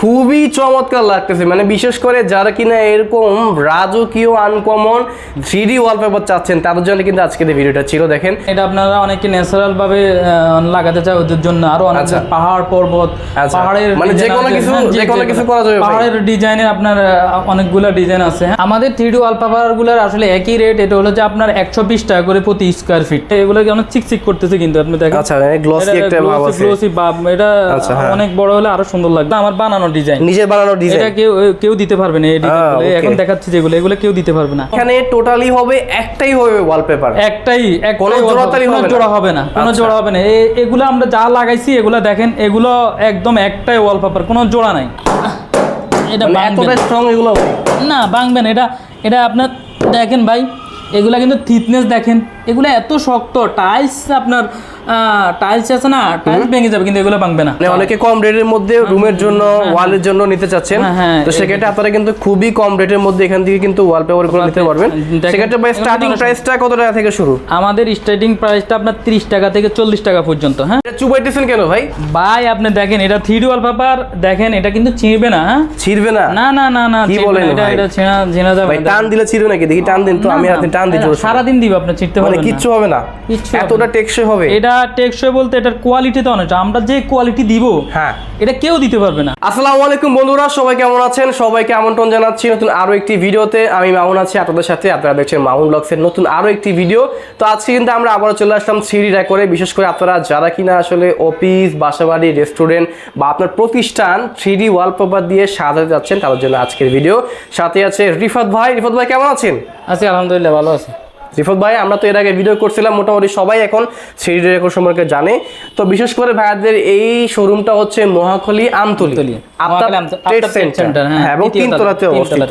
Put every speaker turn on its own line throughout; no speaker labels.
খুবই চমৎকার লাগতেছে মানে বিশেষ করে যারা কিনা এরকম রাজকীয় আনকমন থ্রি ডি ওয়ালপেপার চাচ্ছেন তাদের জন্য কিন্তু আজকের ভিডিওটা ছিল দেখেন
এটা আপনারা অনেকে ন্যাচারাল ভাবে লাগাতে চায় ওদের জন্য আরও অনেক
আচ্ছা।
পাহাড় পর্বত
আচ্ছা।
পাহাড়ের
মানে যেকোনো
আছে।
কিছু-
হ্যাঁ,
যেকোনো
যেকোনো।
কিছু করা যাবে
পাহাড়ের ডিজাইনের আপনার অনেকগুলো ডিজাইন আছে হ্যাঁ। আমাদের থ্রি ডি ওয়ালপেপারগুলোর আসলে একই রেট এটা হলো যে আপনার একশো বিশ টাকা করে প্রতি স্কোয়ার ফিট এগুলো অনেক চিকচিক করতেছে কিন্তু আপনি দেখেন
আচ্ছা গ্লসি একটা ভাব আছে
গ্লোসি ভাব এটা
আচ্ছা, হ্যাঁ।
অনেক বড় হলে আরও সুন্দর লাগবে আমার বানানো ডিজাইন
নিজের বানানো ডিজাইন
এটা কেউ কেউ দিতে পারবে না এই এখন দেখাচ্ছি যেগুলো এগুলো কেউ দিতে পারবে না।
এখানে টোটালি হবে একটাই হবে ওয়ালপেপার
একটাই
কোনো জোড়াতালি হবে?
জোড়া হবে না কোনো
আচ্ছা।
জোড়া হবে না। এগুলো আমরা যা লাগাইছি এগুলো দেখেন এগুলো একদম একটাই ওয়ালপেপার কোনো জোড়া নাই। এটা
মানে এতটা স্ট্রং এগুলো
না ভাঙবেন এটা এটা আপনার দেখেন ভাই এগুলা কিন্তু থিকনেস দেখেন। এগুলো এত শক্ত টাইলস আপনার টাইলস আছে না টাইলস ভেঙে যাবে কিন্তু এগুলো ভাঙবে না।
মানে অনেকে কম রেটের মধ্যে রুমের জন্য ওয়ালের জন্য নিতে চাচ্ছেন।
হ্যাঁ, হ্যাঁ,
তো সেক্ষেত্রে আপনারা কিন্তু খুবই কম রেটের মধ্যে এখান থেকে কিন্তু ওয়ালপেপারগুলো নিতে পারবেন। সেক্ষেত্রে ভাই স্টার্টিং প্রাইসটা কত টাকা থেকে শুরু?
আমাদের স্টার্টিং প্রাইসটা আপনার তিরিশ টাকা থেকে চল্লিশ টাকা পর্যন্ত হ্যাঁ?
এটা চুবাইতেছেন কেন ভাই?
ভাই আপনি দেখেন এটা থ্রি ওয়ালপেপার দেখেন এটা কিন্তু ছিঁড়বে না হ্যাঁ?
ছিড়বে না?
না না না না
কি বলেন
এটা? এটা ছেঁড়া ছেঁড়া যাবে
ভাই টান দিলে ছিড়বে নাকি? দেখি টান দিন তো আমি আপনি টান দিই জোরসে।
সারাদিন দিব আপনি ছিঁড়তে
মানে কিচ্ছু হবে না। এতটা টেকসই হবে।
এটা টেকসই বলতে এটার কোয়ালিটি তো অনেক। আমরা যে কোয়ালিটি দিব
হ্যাঁ।
এটা কেউ দিতে পারবে না।
আসসালামু আলাইকুম বন্ধুরা সবাই কেমন আছেন? সবাইকে আমন্ত্রণ জানাচ্ছি নতুন আরও একটি ভিডিওতে। আমি মামুন আছি আপনাদের সাথে আপনারা দেখছেন মামুন ব্লগসের নতুন আরও একটি ভিডিও। তো আজকে কিন্তু আমরা আবারও চলে আসলাম থ্রি করে বিশেষ করে আপনারা যারা কিনা আসলে অফিস বাসাবাড়ি রেস্টুরেন্ট বা আপনার প্রতিষ্ঠান থ্রি ডি ওয়ালপেপার দিয়ে সাজাতে যাচ্ছেন তাদের জন্য আজকের ভিডিও। সাথে আছে রিফাত ভাই। রিফাত ভাই কেমন আছেন?
আছি আলহামদুলিল্লাহ ভালো আছে।
রিফাত ভাই আমরা তো এর আগে ভিডিও করছিলাম মোটামুটি সবাই এখন থ্রি ডি রেকর্ড সম্পর্কে জানে। তো বিশেষ করে ভাইয়াদের এই শোরুমটা হচ্ছে মহাখলি আমতলি। সেন্টার
হ্যাঁ,
হ্যাঁ এবং তিনতলাতে অবস্থিত।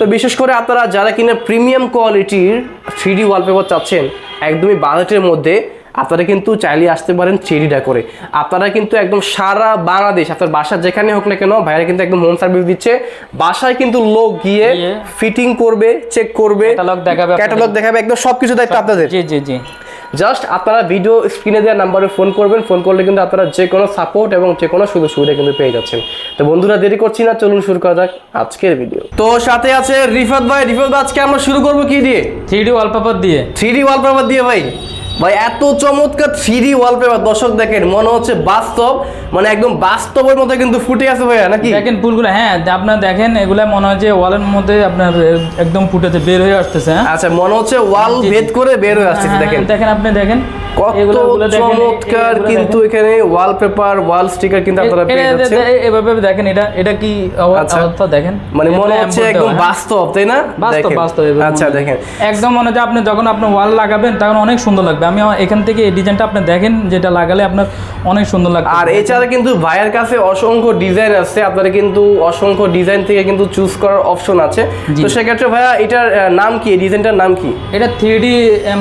তো বিশেষ করে আপনারা যারা কিনা প্রিমিয়াম কোয়ালিটির থ্রি ডি ওয়ালপেপার চাচ্ছেন একদমই বাজেটের মধ্যে আপনারা কিন্তু চাইলে আসতে পারেন চেরিটা করে। আপনারা কিন্তু একদম সারা বাংলাদেশ আপনার বাসা যেখানে হোক না কেন ভাইরা কিন্তু একদম হোম সার্ভিস দিচ্ছে। বাসায় কিন্তু লোক গিয়ে ফিটিং করবে চেক করবে
দেখাবে
ক্যাটালগ দেখাবে একদম সবকিছু দায়িত্ব আপনাদের।
জি জি জি।
জাস্ট আপনারা ভিডিও স্ক্রিনে দেওয়া নাম্বারে ফোন করবেন ফোন করলে কিন্তু আপনারা যে কোনো সাপোর্ট এবং যে কোনো সুযোগ সুবিধা কিন্তু পেয়ে যাচ্ছেন। তো বন্ধুরা দেরি করছি না চলুন শুরু করা যাক আজকের ভিডিও তো সাথে আছে রিফাত ভাই। রিফাত ভাই আজকে আমরা শুরু করব কি দিয়ে?
থ্রি ডি ওয়ালপেপার দিয়ে।
থ্রি ডি ওয়ালপেপার দিয়ে ভাই। ভাই এত চমৎকার থ্রি ওয়ালপেপার দর্শক দেখেন মনে হচ্ছে বাস্তব মানে একদম বাস্তবের মতো কিন্তু ফুটে আছে ভাইয়া নাকি?
দেখেন ফুলগুলো হ্যাঁ আপনার দেখেন এগুলা মনে হয় যে ওয়ালের মধ্যে আপনার একদম ফুটেছে বের হয়ে আসতেছে হ্যাঁ?
আচ্ছা মনে হচ্ছে ওয়াল ভেদ করে বের হয়ে আসছে
হ্যাঁ,
দেখেন।
দেখেন আপনি দেখেন।
কত চমৎকার কিন্তু এখানে ওয়ালপেপার ওয়াল স্টিকার কিন্তু আপনারা পেয়ে যাচ্ছেন।
এভাবে দেখেন এটা এটা কি
আচ্ছা।
অবস্থা দেখেন?
মানে মনে হচ্ছে একদম। বাস্তব তাই না?
বাস্তব বাস্তব
আচ্ছা দেখেন।
একদম মনে যে আপনি যখন আপনি ওয়াল লাগাবেন তখন অনেক সুন্দর লাগবে। আমি এখান থেকে এই ডিজাইনটা আপনি দেখেন যেটা লাগালে আপনার অনেক সুন্দর লাগবে।
আর এছাড়া কিন্তু ভাইয়ের কাছে অসংখ্য ডিজাইন আছে। আপনারা কিন্তু অসংখ্য ডিজাইন থেকে কিন্তু চুজ করার অপশন আছে। তো সেক্ষেত্রে ভাইয়া এটার নাম কি? ডিজাইনটার নাম কি?
এটা থ্রি ডি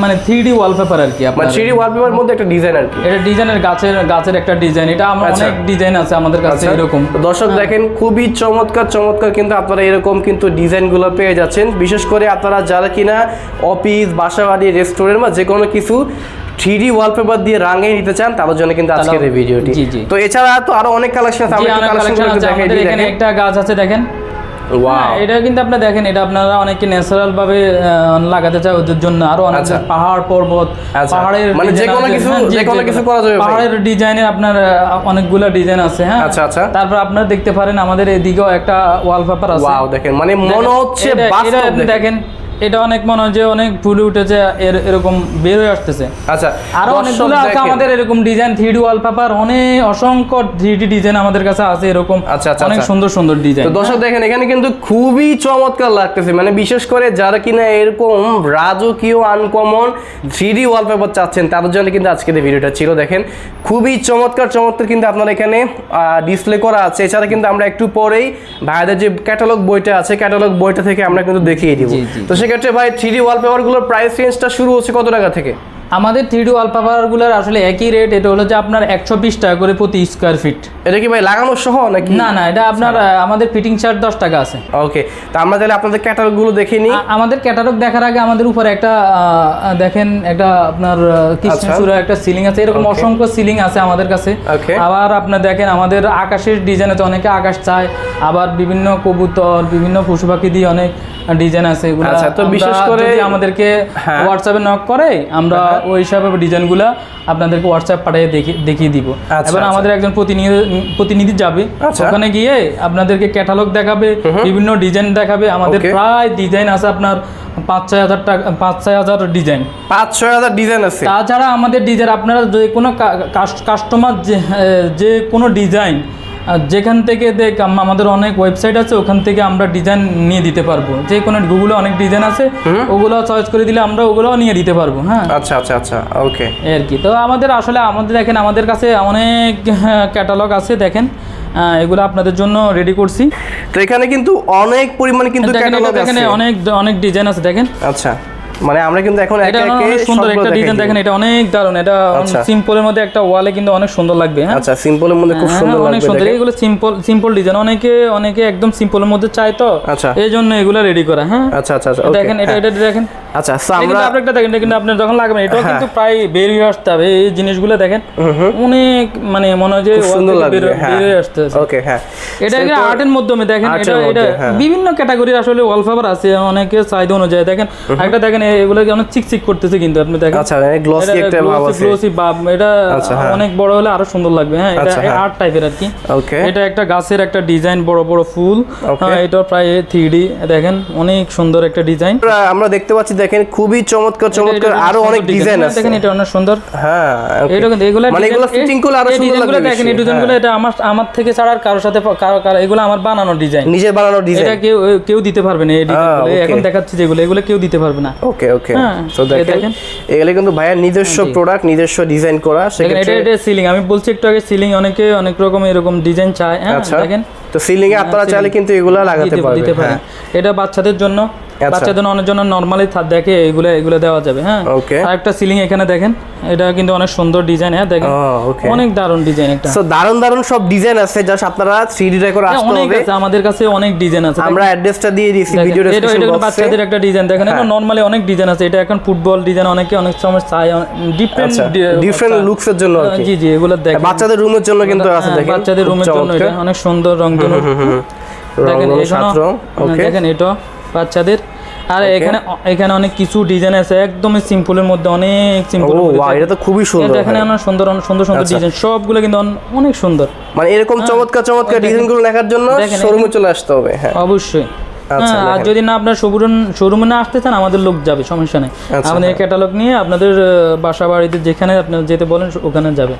মানে থ্রি ডি ওয়ালপেপার আর কি
মানে
আপনার।
থ্রি ডি ওয়ালপেপার মধ্যে একটা ডিজাইন আর কি।
এটা ডিজাইনের গাছের গাছের একটা ডিজাইন এটা আমার
আচ্ছা।
অনেক ডিজাইন আছে আমাদের কাছে
আচ্ছা,
এরকম।
দর্শক দেখেন খুবই চমৎকার চমৎকার কিন্তু আপনারা এরকম কিন্তু ডিজাইনগুলো পেয়ে যাচ্ছেন। বিশেষ করে আপনারা যারা কিনা অফিস বাসাবাড়ি রেস্টুরেন্ট বা যে কোনো কিছু থ্রি ডি ওয়ালপেপার দিয়ে রাঙিয়ে নিতে চান তাদের জন্য কিন্তু আজকের এই ভিডিওটি। তো এছাড়া তো আরও অনেক কালেকশন আছে আমরা কালেকশন দেখাই দিই
এখানে একটা গাছ আছে দেখেন। হ্যাঁ, এটা কিন্তু আপনি দেখেন এটা আপনারা অনেকে ন্যাচারাল ভাবে লাগাতে চায় ওদের জন্য আরও অনেক
আচ্ছা।
পাহাড় পর্বত
আচ্ছা।
পাহাড়ের
মানে যে
কোনো
কিছু-
যে
যেকোনো। কিছু করা যাবে
পাহাড়ের ডিজাইনে আপনার অনেকগুলা ডিজাইন আছে হ্যাঁ
আচ্ছা, আচ্ছা।
তারপর আপনারা দেখতে পারেন আমাদের এদিকেও একটা ওয়ালপেপার আছে
ওয়াও দেখেন মানে মনে হচ্ছে বাস্তব দেখেন।
এটা অনেক মনে হয় যে অনেক ফুলে উঠেছে এর- এরকম বের হয়ে আসতেছে।
আচ্ছা আরও
অনেকগুলো আছে আমাদের এরকম ডিজাইন থ্রি ডি ওয়ালপেপার অনেক অসংখ্য থ্রি ডি ডিজাইন আমাদের কাছে আছে এরকম।
আচ্ছা, আচ্ছা,
অনেক
আচ্ছা।
সুন্দর সুন্দর ডিজাইন
তো দর্শক দেখেন এখানে কিন্তু খুবই চমৎকার লাগতেছে। মানে বিশেষ করে যারা কিনা এরকম রাজকীয় আনকমন থ্রি ডি ওয়ালপেপার চাচ্ছেন তাদের জন্য কিন্তু আজকের এই ভিডিওটা ছিল। দেখেন খুবই চমৎকার চমৎকার কিন্তু আপনার এখানে ডিসপ্লে করা আছে। এছাড়া কিন্তু আমরা একটু পরেই ভাইদের যে ক্যাটালগ বইটা আছে ক্যাটালগ বইটা থেকে আমরা কিন্তু দেখিয়ে দিব। তো সেক্ষেত্রে ভাই থ্রি ওয়ালপেপারগুলোর প্রাইস রেঞ্জটা শুরু হচ্ছে কত টাকা থেকে?
আমাদের থ্রি ডি ওয়ালপেপারগুলোর আসলে একই রেট এটা হলো যে আপনার একশো বিশ টাকা করে প্রতি স্কোয়ার ফিট
এটা কি ভাই লাগানো সহ নাকি?
না না এটা আপনার আমাদের ফিটিং চার্জ দশ টাকা আছে।
ওকে তা আমরা তাহলে আপনাদের ক্যাটালগগুলো দেখে নিই।
আমাদের ক্যাটালগ দেখার আগে আমাদের উপরে একটা দেখেন একটা আপনার আহ, কৃষ্ণচূড়া একটা সিলিং আছে। এরকম অসংখ্য সিলিং আছে আমাদের কাছে। আবার আপনার দেখেন আমাদের আকাশের ডিজাইন আছে অনেকে আকাশ চায় আবার বিভিন্ন কবুতর বিভিন্ন পশু পাখি দিয়ে অনেক ডিজাইন আছে এগুলো
আচ্ছা, তো বিশেষ করে-
যদি আমাদেরকে
হ্যাঁ।
হোয়াটসঅ্যাপে নক করে আমরা ওই হিসাবে ডিজাইনগুলো আপনাদেরকে হোয়াটসঅ্যাপ পাঠিয়ে দেখি- দেখিয়ে দিব।
আচ্ছা,
এবার
আচ্ছা।
আমাদের একজন প্রতিনিধি প্রতিনিধি যাবে।
আচ্ছা।
ওখানে গিয়ে আপনাদেরকে ক্যাটালগ দেখাবে বিভিন্ন ডিজাইন দেখাবে। আমাদের প্রায় ডিজাইন আছে আপনার পাঁচ ছয় হাজার টাকা পাঁচ ছয় হাজার ডিজাইন
পাঁচ ছয় হাজার ডিজাইন আছে।
তাছাড়া আমাদের ডিজাইন আপনারা যে কোনো কাস্টমার যে যে কোনো ডিজাইন যেখান থেকে দেখ আমাদের অনেক ওয়েবসাইট আছে ওখান থেকে আমরা ডিজাইন নিয়ে দিতে পারব। যে কোনো গুগলে অনেক ডিজাইন আছে ওগুলো চয়েস করে দিলে আমরা ওগুলো নিয়ে দিতে পারব হ্যাঁ?
আচ্ছা আচ্ছা আচ্ছা ওকে
আর কি। তো আমাদের আসলে আমাদের দেখেন আমাদের কাছে অনেক ক্যাটালগ আছে দেখেন। এগুলো আপনাদের জন্য রেডি করছি।
তো এখানে কিন্তু অনেক পরিমাণে কিন্তু ক্যাটালগ আছে।
অনেক অনেক ডিজাইন আছে দেখেন।
আচ্ছা। মানে আমরা কিন্তু এখন
এটা
একে একে
সুন্দর একটা ডিজাইন দেখেন এটা অনেক দারুণ। এটা
আচ্ছা।
সিম্পলের মধ্যে একটা ওয়ালে কিন্তু অনেক সুন্দর লাগবে হ্যাঁ?
আচ্ছা সিম্পলের মধ্যে খুব
হ্যাঁ,
সুন্দর
অনেক সুন্দর। এগুলো সিম্পল সিম্পল ডিজাইন অনেকে অনেকে একদম সিম্পলের মধ্যে চায় তো।
আচ্ছা।
এই জন্য এগুলো রেডি করা হ্যাঁ?
আচ্ছা আচ্ছা আচ্ছা
দেখেন এটা এটা দেখেন।
আচ্ছা
কিন্তু
আমরা
আপনি একটা দেখেন কিন্তু আপনার যখন লাগবে এটাও
হ্যাঁ।
কিন্তু প্রায় বের হয়ে আসতে হবে। এই জিনিসগুলো দেখেন অনেক মানে মনে হয় যে
সুন্দর লাগবে
বের-
হ্যাঁ
হয়ে। আসতে।
ওকে হ্যাঁ।
এটা একটা আর্টের মাধ্যমে দেখেন? এটা এটা
হ্যাঁ।
বিভিন্ন ক্যাটাগরির আসলে ওয়ালপেপার আছে অনেকে চাহিদা অনুযায়ী। দেখেন একটা দেখেন এগুলো অনেক চিকচিক করতেছে কিন্তু আপনি দেখেন।
আচ্ছা গ্লসি একটা ভাব আছে।
গ্লোসি ভাব এটা
আচ্ছা, হ্যাঁ।
অনেক বড় হলে আরও সুন্দর লাগবে হ্যাঁ এটা
আচ্ছা, হ্যাঁ।
আর্ট টাইপের আর কি।
ওকে
এটা একটা গাছের একটা ডিজাইন বড় বড় ফুল। হ্যাঁ, এটা প্রায় থ্রি দেখেন অনেক সুন্দর একটা ডিজাইন
আমরা দেখতে পাচ্ছি দেখেন খুবই চমৎকার চমৎকার আরও অনেক ডিজাইন আছে।
দেখেন এটা অনেক সুন্দর।
হ্যাঁ.
এটা কিন্তু এগুলো
মানে এগুলো ফিটিং করলে আরও সুন্দর লাগবে
দেখেন এই ডিজাইনগুলো
হ্যাঁ।
এটা আমার আমার থেকে ছাড়া আর কারোর সাথে কারও কারও এগুলো আমার বানানো ডিজাইন
নিজের বানানো
এটা
ডিজাইন
কেউ কেউ দিতে পারবে না এই ডিজাইনগুলো এখন দেখাচ্ছি যেগুলো এগুলো কেউ দিতে পারবে না।
ওকে ওকে
হ্যাঁ,
তো দেখেন। এগুলো কিন্তু ভাইয়ের নিজস্ব প্রোডাক্ট নিজস্ব ডিজাইন করা
সেখানে এটা
সেক্ষেত্রে
এটা সিলিং আমি বলছি একটু আগে সিলিং অনেকে অনেক রকম এরকম ডিজাইন চায় হ্যাঁ
আচ্ছা।
দেখেন।
তো সিলিং এ আপনারা চাইলে কিন্তু এগুলো লাগাতে পারবেন হ্যাঁ।
এটা বাচ্চাদের জন্য। বাচ্চাদের অনেক জন্য নর্মালি দেখে এগুলো এগুলো দেওয়া যাবে হ্যাঁ. আর একটা সিলিং এখানে দেখেন এটা কিন্তু অনেক সুন্দর ডিজাইন হ্যাঁ দেখেন। অনেক দারুণ ডিজাইন একটা।
সো দারুণ দারুণ সব ডিজাইন আছে জাস্ট আপনারা 3D ড্রাই করে
হ্যাঁ,
আসতে
অনেক আছে আমাদের কাছে অনেক ডিজাইন আছে।
আমরা অ্যাড্রেসটা দিয়ে দিয়েছি ভিডিও
এটা এটা
ডেসক্রিপশন বক্সে
বাচ্চাদের একটা ডিজাইন দেখেন এটা
হ্যাঁ।
নর্মালি অনেক ডিজাইন আছে। এটা এখন ফুটবল ডিজাইন অনেকে অনেক সময় চায় ডিফারেন্ট
আচ্ছা ডিফারেন্ট লুকস এর জন্য
জি জি এগুলো দেখেন।
বাচ্চাদের রুমের জন্য কিন্তু আছে
হ্যাঁ,
দেখেন।
বাচ্চাদের রুমের জন্য এটা অনেক সুন্দর রঙিন দেখেন
ওকে
দেখেন এটা বাচ্চাদের। আর এখানে এখানে অনেক কিছু ডিজাইন আছে একদমই সিম্পলের মধ্যে অনেক সিম্পল
এটা তো খুবই সুন্দর
এখানে অনেক সুন্দর সুন্দর সুন্দর
আচ্ছা।
ডিজাইন সবগুলো কিন্তু অনেক সুন্দর।
মানে এরকম চমৎকার চমৎকার ডিজাইনগুলো দেখার জন্য শোরুমে চলে আসতে হবে হ্যাঁ।
অবশ্যই।
আচ্ছা,
হ্যাঁ, আর যদি না আপনার শোরুম শোরুমে না আসতে চান আমাদের লোক যাবে সমস্যা নেই।
আচ্ছা,
আমাদের ক্যাটালগ নিয়ে আপনাদের বাসা বাড়িতে যেখানে আপনার যেতে বলেন ওখানে যাবে।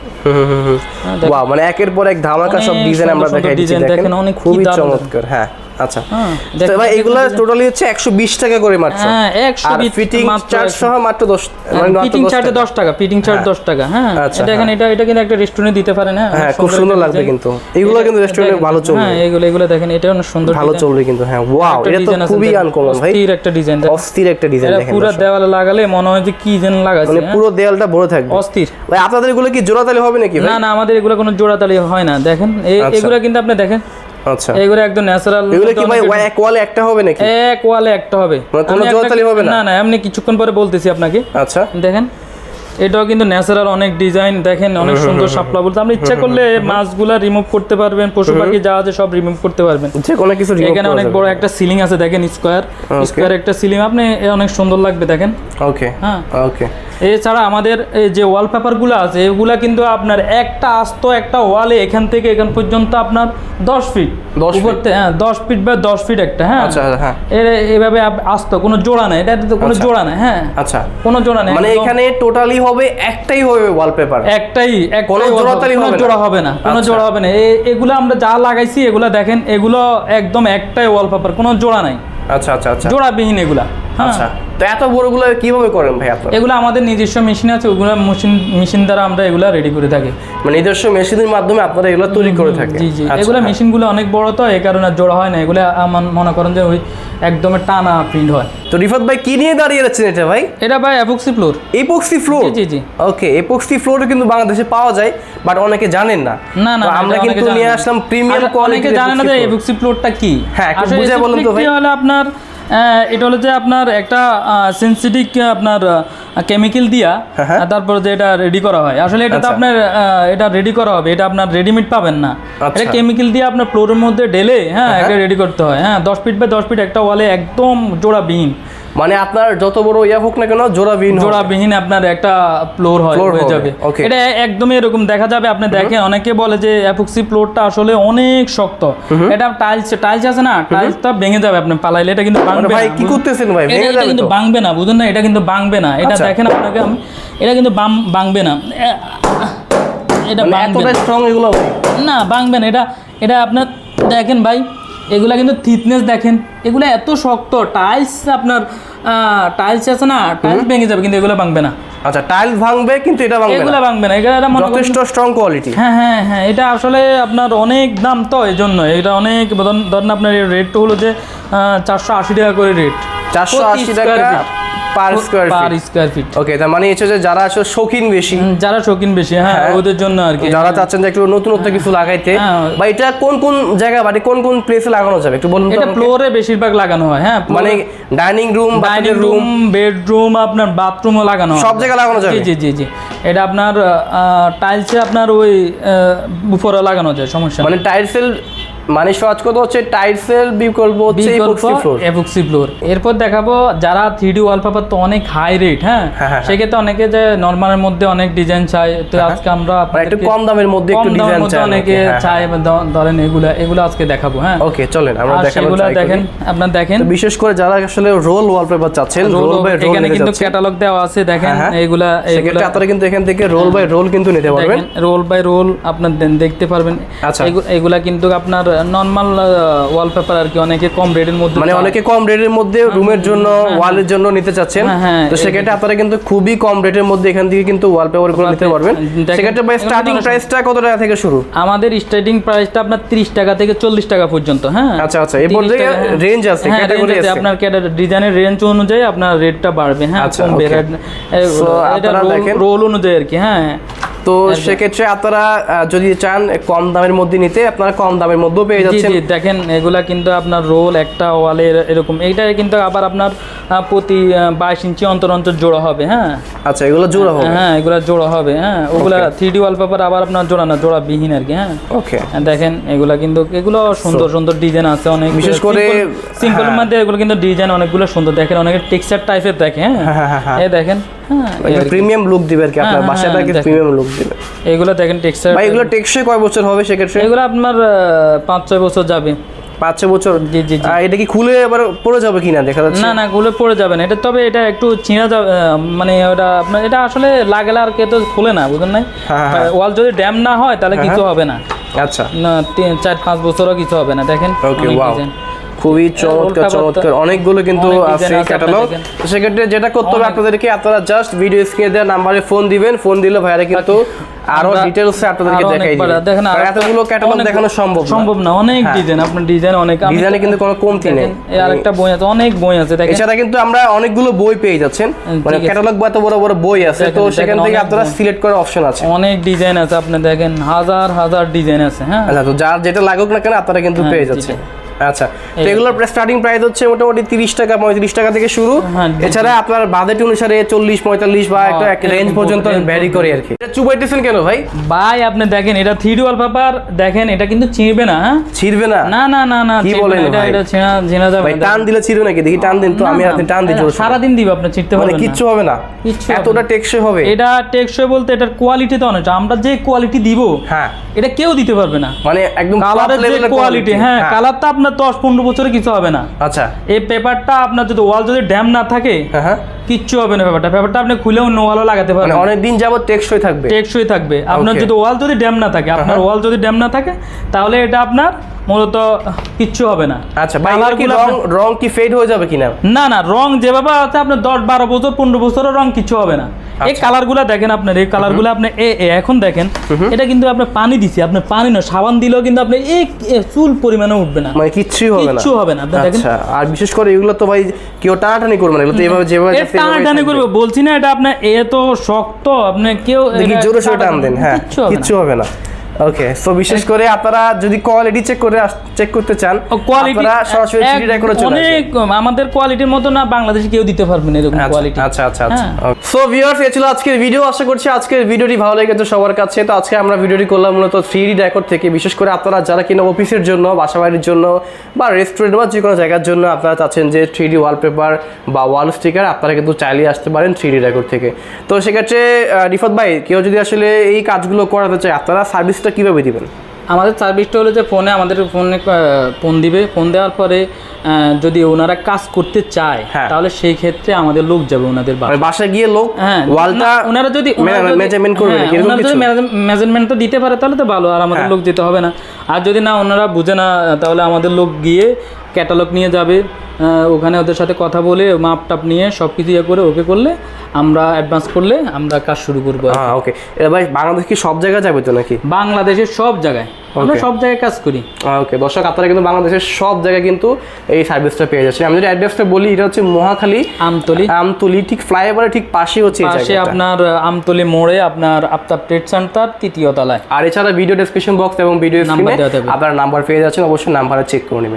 হ্যাঁ,
মানে একের পর এক ধামাকা সব ডিজাইন আমরা দেখাই দিচ্ছি দেখেন।
অনেক
খুবই চমৎকার হ্যাঁ। আচ্ছা।
হ্যাঁ,
তো ভাই এগুলা টোটালি হচ্ছে 120 টাকা করে মাত্র।
হ্যাঁ, 120
আর ফিটিং চার্জ সহ মাত্র 10 মানে মাত্র
ফিটিং চার্জে
টাকা।
দশ টাকা ফিটিং চার্জ দশ টাকা হ্যাঁ।
আচ্ছা,
এটা দেখেন এটা এটা কিন্তু একটা রেস্টুরেন্টে দিতে পারেন হ্যাঁ।
হ্যাঁ খুব সুন্দর লাগবে কিন্তু। এগুলো কিন্তু রেস্টুরেন্টে ভালো চলবে।
হ্যাঁ এগুলো এগুলো দেখেন এটা অনেক সুন্দর
ভালো চলবে কিন্তু হ্যাঁ ওয়াও এটা তো খুবই আনকমন ভাই।
অস্থির একটা ডিজাইন
অস্থির একটা ডিজাইন দেখেন
পুরো দেওয়ালে লাগালে মনে হয় যে কি যেন লাগাচ্ছে
মানে
হ্যাঁ?
পুরো দেয়ালটা ভরে থাকবে।
অস্থির।
ভাই আপনাদের এগুলো কি জোড়াতালি হবে নাকি
না না আমাদের এগুলো কোনো জোড়াতালি হয় না দেখেন।
আচ্ছা।
এগুলো কিন্তু আপনি দেখেন
আচ্ছা।
এগুলো একদম ন্যাচারাল
এগুলো কি ভাই এক ওয়ালে একটা হবে নাকি?
এক ওয়ালে একটা হবে।
মানে কোনো জোড়াতালি হবে না?
না না এমনি কিছুক্ষণ পরে বলতেছি আপনাকে।
আচ্ছা।
দেখেন এটাও কিন্তু ন্যাচারাল অনেক ডিজাইন দেখেন অনেক সুন্দর শাপলা বলতে। আপনি ইচ্ছা করলে মাছগুলা রিমুভ করতে পারবেন পশু পাখি যা আছে সব রিমুভ করতে পারবেন।
যে কোনো কিছু
এখানে অনেক বড় একটা সিলিং আছে দেখেন স্কোয়ার স্কোয়ার একটা সিলিং আপনি অনেক সুন্দর লাগবে দেখেন।
ওকে
হ্যাঁ।
ওকে
এছাড়া আমাদের এই যে ওয়ালপেপারগুলো আছে এগুলা কিন্তু আপনার একটা আস্ত একটা ওয়ালে এখান থেকে এখান পর্যন্ত আপনার দশ ফিট
10 feet?
উপর থেকে হ্যাঁ দশ ফিট বা দশ ফিট একটা হ্যাঁ।
আচ্ছা হ্যাঁ।
এর এভাবে আস্ত কোনো জোড়া নেই এটা তো কোনো
আচ্ছা।
জোড়া নেই হ্যাঁ।
আচ্ছা।
কোনো জোড়া নেই
মানে এখানে টোটালি হবে একটাই হবে ওয়ালপেপার
একটাই
কোনো জোড়াতালি হবে না?
জোড়া হবে না কোনো
আচ্ছা।
জোড়া হবে না। এগুলো আমরা যা লাগাইছি এগুলা দেখেন এগুলো একদম একটাই ওয়ালপেপার কোনো জোড়া নাই।
আচ্ছা আচ্ছা আচ্ছা।
জোড়াবিহীন এগুলা।
আচ্ছা তো এত বড়গুলো কীভাবে করেন ভাই আপনারা?
এগুলো আমাদের নিজস্ব মেশিন আছে ওগুলো মেশিন মেশিন দ্বারা আমরা এগুলা রেডি করে থাকি।
মানে নিজস্ব মেশিনের মাধ্যমে আপনারা এগুলো তৈরি করে থাকেন।
জি জি।
আচ্ছা,
এগুলো
হ্যাঁ।
মেশিনগুলো অনেক বড় তো এই কারণে জোড়া হয় না। এগুলো আমার মনে করেন যে ওই একদম টানা প্রিন্ট হয়।
তো রিফাত ভাই কি নিয়ে দাঁড়িয়ে যাচ্ছেন এটা ভাই?
এটা ভাই অ্যাপক্সি ফ্লোর
এপক্সি ফ্লোর
জি, জি।
ওকে এপক্সি ফ্লোরও কিন্তু বাংলাদেশে পাওয়া যায় বাট অনেকে জানেন না।
না না
আমরা কিন্তু নিয়ে আসলাম প্রিমিয়াম কোয়ালিটি
অনেকে জানে না যে এপক্সি ফ্লোরটা কি?
হ্যাঁ, একটু বুঝিয়ে বলুন তো ভাই।
হলো আপনার এটা হলো যে আপনার একটা সেন্সিটিভ আপনার কেমিক্যাল দিয়া
তারপর হ্যাঁ।
যে এটা রেডি করা হয় আসলে এটা তো
আচ্ছা।
আপনার এটা রেডি করা হবে এটা আপনার রেডিমেড পাবেন না
আচ্ছা।
এটা কেমিক্যাল দিয়ে আপনার ফ্লোরের মধ্যে ঢেলে হ্যাঁ এটা রেডি করতে হয় হ্যাঁ দশ ফিট বাই দশ ফিট একটা ওয়ালে একদম জোড়াবিহীন
মানে আপনার যত বড় ইয়া হোক না কেন জোড়া বিন
জোড়াবিহীন আপনার একটা ফ্লোর হয় হয়ে যাবে। এটা একদমই এরকম দেখা যাবে আপনি দেখেন অনেকে বলে যে অ্যাপক্সি ফ্লোরটা আসলে অনেক শক্ত। এটা টাইলস টাইলস আছে না টাইলসটা ভেঙে যাবে আপনি পালাইলে এটা কিন্তু ভাঙবে
ভাই কি করতেছেন ভাই? ভেঙে যাবে
কিন্তু ভাঙবে না বুঝুন না এটা কিন্তু ভাঙবে না। এটা
আচ্ছা।
দেখেন আপনাকে আমি এটা কিন্তু ভাঙবে না। এটা
মানে
ভাঙবে না।
স্ট্রং এগুলো
না ভাঙবে না। এটা এটা আপনার দেখেন ভাই এগুলা কিন্তু থিকনেস দেখেন। এগুলো এত শক্ত টাইলস আপনার টাইলস আছে না টাইলস ভেঙে যাবে কিন্তু এগুলো ভাঙবে না।
আচ্ছা টাইলস ভাঙবে কিন্তু এটা ভাঙবে
এগুলো ভাঙবে না এটা মনে
যথেষ্ট স্ট্রং কোয়ালিটি
হ্যাঁ হ্যাঁ হ্যাঁ এটা আসলে আপনার অনেক দাম তো এই জন্য এটা অনেক ধরুন ধরেন আপনার রেটটা হলো যে চারশো আশি টাকা করে রেট
চারশো আশি টাকা per square
per square feet
okay তার মানে হচ্ছে যে যারা আসলে শৌখিন বেশি।
যারা শৌখিন বেশি হ্যাঁ ওদের জন্য আর কি।
যারা চাচ্ছেন যে একটু নতুনত্ব কিছু লাগাইতে
হ্যাঁ।
বা এটা কোন কোন জায়গা মানে কোন কোন প্লেসে লাগানো যাবে? একটু বলুন
এটা ফ্লোরে বেশিরভাগ লাগানো হয় হ্যাঁ
মানে dining room
dining
room
room bedroom আপনার বাথরুমও লাগানো
সব জায়গায় লাগানো যাবে?
জি জি জি এটা আপনার টাইলসে আপনার ওই উপরে লাগানো যায় সমস্যা
মানে টাইলসেল মানে সহজ কথা হচ্ছে টাইলসের বিকল্প হচ্ছে epoxy floor
এপক্সি ফ্লোর এরপর দেখাবো যারা থ্রি ডি ওয়ালপেপার তো অনেক হাই রেট হ্যাঁ?
হ্যাঁ, হ্যাঁ।
সেক্ষেত্রে অনেকে যে নর্মালের মধ্যে অনেক ডিজাইন চায় তো আজকে আমরা
মানে একটু কম দামের মধ্যে একটু ডিজাইন চাই
অনেকে
হ্যাঁ,
চায় ধরেন এগুলা এগুলো আজকে দেখাবো হ্যাঁ?
ওকে চলেন আমরা try করি।
দেখেন আপনার দেখেন।
বিশেষ করে যারা আসলে রোল ওয়ালপেপার চাচ্ছেন রোল বাই রোল
এখানে কিন্তু ক্যাটালগ দেওয়া আছে দেখেন
হ্যাঁ, হ্যাঁ।
এগুলা এগুলা।
আপনারা কিন্তু এখান থেকে রোল বাই রোল কিন্তু নিতে পারবেন।
রোল বাই রোল আপনার দেন- দেখতে পারবেন।
আচ্ছা।
এগু- এগুলা কিন্তু আপনার নর্মাল ওয়ালপেপার আর কি অনেকে কম রেটের মধ্যে
মানে অনেকে কম রেটের মধ্যে রুমের জন্য ওয়ালের জন্য নিতে চাচ্ছেন।
হ্যাঁ, হ্যাঁ,
তো সেক্ষেত্রে আপনারা কিন্তু খুবই কম রেটের মধ্যে এখান থেকে কিন্তু ওয়ালপেপারগুলো নিতে পারবেন। সেক্ষেত্রে ভাই স্টার্টিং প্রাইসটা কত টাকা থেকে শুরু?
আমাদের স্টার্টিং প্রাইসটা আপনার 30 টাকা থেকে 40 টাকা পর্যন্ত হ্যাঁ।
আচ্ছা, আচ্ছা, এর
30
মধ্যে
টাকা, হ্যাঁ।
range আছে,
হ্যাঁ, range আছে। আপনার ডিজাইনের রেঞ্জ অনুযায়ী আপনার রেটটা বাড়বে হ্যাঁ
আচ্ছা,
কমবে এটা। রোল অনুযায়ী আর কি হ্যাঁ।
তো সেক্ষেত্রে আপনারা যদি চান কম দামের মধ্যে নিতে আপনারা কম দামের মধ্যেও পেয়ে যাচ্ছেন।
দেখেন এগুলা কিন্তু আপনার রোল একটা ওয়ালে এরকম। এইটা কিন্তু আবার আপনার প্রতি বাইশ ইঞ্চি অন্তর অন্তর জোড়া হবে হ্যাঁ?
আচ্ছা এগুলো জোড়া হবে?
হ্যাঁ এগুলা জোড়া হবে হ্যাঁ। ওগুলা থ্রি ডি ওয়ালপেপার আবার আপনার জোড়া না জোড়া বিহীন আর কি হ্যাঁ?
ওকে
হ্যাঁ, দেখেন এগুলা কিন্তু এগুলো সুন্দর সুন্দর ডিজাইন আছে অনেক
বিশেষ করে-
সিম্পলের মধ্যে এগুলো কিন্তু ডিজাইন অনেকগুলো সুন্দর। দেখেন অনেক টেক্সচার টাইপের দেখে হ্যাঁ?
হ্যাঁ, হ্যাঁ,
এই দেখেন হ্যাঁ।
প্রিমিয়াম লুক দিবে আর কি আপনার
হ্যাঁ,
বাসাটাকে
হ্যাঁ,
প্রিমিয়াম লুক দিবে।
এগুলো দেখেন টেক্সচার
ভাই এগুলো টেকসই কয় বছর হবে সেক্ষেত্রে?
এগুলো আপনার পাঁচ ছয় বছর যাবে।
পাঁচ ছ বছর?
জি জি
এটা কি খুলে আবার পড়ে যাবে কিনা দেখা যাচ্ছে?
না না গুলো পড়ে যাবে না। এটা তবে এটা একটু ছিঁড়া যাবে মানে ওটা আপনার এটা আসলে লাগলে আর কে তো খুলে না বুঝলেন নাই?
হ্যাঁ, হ্যাঁ।
ওয়াল যদি ড্যাম না হয় তাহলে কিছু হবে না।
আচ্ছা।
না তিন চার পাঁচ বছরও কিছু হবে না দেখেন
ওকে ওয়াও। খুবই চমৎকার চমৎকার। অনেকগুলো কিন্তু আছে ক্যাটালগ তো সেক্ষেত্রে যেটা করতে হবে আপনাদেরকে আপনারা জাস্ট ভিডিও স্ক্রিনে দেওয়া নাম্বারে ফোন দিবেন। ফোন দিলে ভাইরা কিন্তু
আরও
ডিটেলস আপনাদেরকে দেখাই দিবে।
দেখেন আরেকটা-
এতগুলো ক্যাটালগ দেখানো সম্ভব
সম্ভব না অনেক
হ্যাঁ।
ডিজাইন আপনার ডিজাইন অনেক আমি-
ডিজাইনে কিন্তু কোনো কমতি নেই।
এই আরেকটা বই আছে অনেক বই আছে দেখেন।
এছাড়া কিন্তু আমরা অনেকগুলো বই পেয়ে যাচ্ছেন। মানে ক্যাটালগ বা এত বড় বড় বই আছে তো সেখান থেকে আপনারা সিলেক্ট করার অপশন আছে।
অনেক ডিজাইন আছে আপনি দেখেন হাজার হাজার ডিজাইন আছে হ্যাঁ।
আচ্ছা তো যার যেটা লাগুক না কেন আপনারা কিন্তু
হ্যাঁ,
পেয়ে যাচ্ছেন। আচ্ছা তো এগুলোর স্টার্টিং প্রাইস হচ্ছে মোটামুটি তিরিশ টাকা পঁয়ত্রিশ টাকা থেকে শুরু।
হ্যাঁ,
এছাড়া আপনার বাজেট অনুসারে চল্লিশ পঁয়তাল্লিশ বা একটা
হ্যাঁ,
রেঞ্জ পর্যন্ত ভ্যারি করে আর কি। এটা চুবাইতেছেন কেন ভাই?
ভাই আপনি দেখেন এটা থ্রি ওয়াল পেপার দেখেন এটা কিন্তু ছিঁড়বে না হ্যাঁ?
ছিড়বে না?
না না না না
কি বলেন
এটা এটা ছিঁড়া ছিঁড়া যাবে
ভাই টান দিলে ছিড়বে নাকি? দেখি টান দিন তো আমি
না,
রাতে টান দিই
এটা
জোর
সারাদিন দিব আপনি ছিঁড়তে
মানে
পারবেন
কিচ্ছু হবে না? এতটা টেকসই হবে?
এটা টেকসই বলতে এটার কোয়ালিটি তো অনেক। আমরা যে কোয়ালিটি দিব
হ্যাঁ।
এটা কেউ দিতে পারবে না।
মানে একদম
কালারের যে কোয়ালিটি
হ্যাঁ
হ্যাঁ। কালারটা আপনার দশ পনেরো বছরে কিছু হবে না।
আচ্ছা।
এই পেপারটা আপনার যদি ওয়াল যদি ড্যাম না থাকে
হ্যাঁ হ্যাঁ।
কিচ্ছু হবে না ব্যাপারটা। ব্যাপারটা আপনি খুলে অন্য ওয়ালও লাগাতে
মানে
পারবেন।
অনেক দিন যাবত টেকসই থাকবে।
টেকসই থাকবে। আপনার যদি ওয়াল যদি ড্যাম না থাকে আপনার ওয়াল যদি ড্যাম না থাকে তাহলে এটা আপনার মূলত কিচ্ছু হবে না।
আচ্ছা ভাই কি রং রং কি ফেড হয়ে যাবে কিনা?
না না রং যেভাবে আছে আপনার দশ বারো বছর পনেরো বছরের রং কিছু হবে না। এই
আচ্ছা।
কালারগুলো দেখেন আপনার এই কালারগুলো আপনি এ এ এখন দেখেন এটা কিন্তু আপনি পানি দিছি আপনি পানি না সাবান দিলেও কিন্তু আপনি এক চুল পরিমাণে উঠবে না।
মানে কিচ্ছুই হবে না।
কিচ্ছু হবে না আপনি দেখেন।
আচ্ছা আর বিশেষ করে এগুলো তো ভাই কেউ টানাটানি করবে না এগুলো তো এভাবে যেভাবে
টানাটানি। করবে বলছি না এটা আপনার এত শক্ত আপনি কেউ
জোরে সরে টান দেন হ্যাঁ
কিচ্ছু হবে না
ওকে সো বিশেষ করে আপনারা যদি কোয়ালিটি চেক করে চেক করতে চান
কোয়ালিটি
সরাসরি করে চলে
অনেক আমাদের কোয়ালিটির মতো না বাংলাদেশে কেউ দিতে পারবে না এরকম কোয়ালিটি
আচ্ছা আচ্ছা আচ্ছা।
হ্যাঁ।
সো ভিউয়ার্স এ ছিল আজকের ভিডিও আশা করছি আজকের ভিডিওটি ভালো লেগেছে সবার কাছে। তো আজকে আমরা ভিডিওটি করলাম মূলত থ্রি ডি থেকে। বিশেষ করে আপনারা যারা কিনা অফিসের জন্য বাসা বাড়ির জন্য বা রেস্টুরেন্ট বা যে কোনো জায়গার জন্য আপনারা চাচ্ছেন যে থ্রি ডি ওয়ালপেপার বা ওয়াল স্টিকার আপনারা কিন্তু চাইলে আসতে পারেন থ্রি ডি রেকর্ড থেকে। তো সেক্ষেত্রে রিফাত ভাই কেউ যদি আসলে এই কাজগুলো করাতে চায় আপনারা সার্ভিসটা কীভাবে দিবেন?
আমাদের সার্ভিসটা হলো যে ফোনে আমাদের ফোনে ফোন দিবে। ফোন দেওয়ার পরে যদি ওনারা কাজ করতে চায়
হ্যাঁ।
তাহলে সেই ক্ষেত্রে আমাদের লোক যাবে ওনাদের বাসায়।
মানে গিয়ে লোক
হ্যাঁ
ওয়ালটা
ওনারা যদি
মেজারমেন্ট করবে
হ্যাঁ,
নাকি? এরকম
ওনারা যদি মেজারমেন্টটা দিতে পারে তাহলে তো ভালো আর আমাদের। লোক যেতে হবে না। আর যদি না ওনারা বুঝে না তাহলে আমাদের লোক গিয়ে ক্যাটালগ নিয়ে যাবে ওখানে ওদের সাথে কথা বলে মাপ টাপ নিয়ে সব কিছু ইয়ে করে ওকে করলে আমরা অ্যাডভান্স করলে আমরা কাজ শুরু করব।
হ্যাঁ ওকে ভাই বাংলাদেশ কি সব জায়গায় যাবে তো নাকি?
বাংলাদেশের সব জায়গায়। আমরা সব জায়গায় কাজ করি।
ওকে দর্শক আপনারা কিন্তু বাংলাদেশের সব জায়গায় কিন্তু এই সার্ভিসটা পেয়ে যাচ্ছেন। আমি যদি অ্যাড্রেসটা বলি এটা হচ্ছে মহাখালী
আমতলি।
আমতলি ঠিক ফ্লাইওভারের ঠিক পাশে হচ্ছে
পাশে আপনার আমতলি মোড়ে আপনার আফতাব ট্রেড সেন্টার তৃতীয় তলায়।
আর এছাড়া ভিডিও ডেসক্রিপশন বক্স এবং ভিডিও
নাম্বার
আপনার নাম্বার পেয়ে যাচ্ছেন। অবশ্যই নাম্বারে চেক করে নেবেন।